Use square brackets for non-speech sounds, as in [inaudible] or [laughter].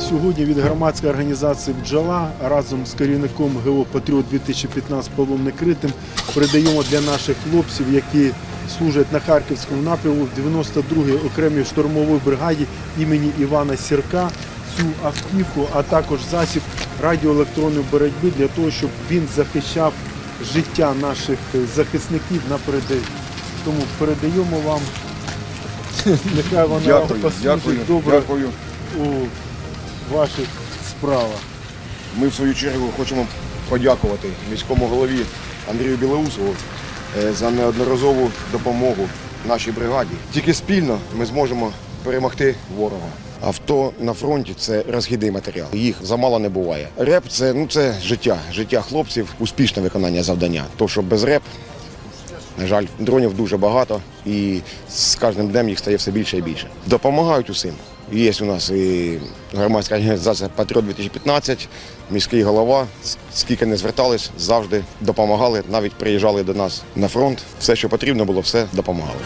Сьогодні від громадської організації Бджола разом з керівником ГО Патріот 2015 Павлом Некритим передаємо для наших хлопців, які служать на Харківському напрямку в 92-й окремій штурмовій бригаді імені Івана Сірка цю автівку, а також засіб радіоелектронної боротьби для того, щоб він захищав життя наших захисників на передовій. Тому передаємо вам. [laughs] Нехай вона Дякую, послужить дякую, добре дякую. у ваших справах. Ми в свою чергу хочемо подякувати міському голові Андрію Білоусову е, за неодноразову допомогу нашій бригаді. Тільки спільно ми зможемо перемогти ворога. Авто на фронті це розхідний матеріал. Їх замало не буває. Реп це ну це життя, життя хлопців, успішне виконання завдання. То що без реп, на жаль, дронів дуже багато, і з кожним днем їх стає все більше і більше. Допомагають усім. Є у нас і громадська організація Патріот 2015, міський голова. Скільки не звертались, завжди допомагали, навіть приїжджали до нас на фронт. Все, що потрібно було, все допомагали.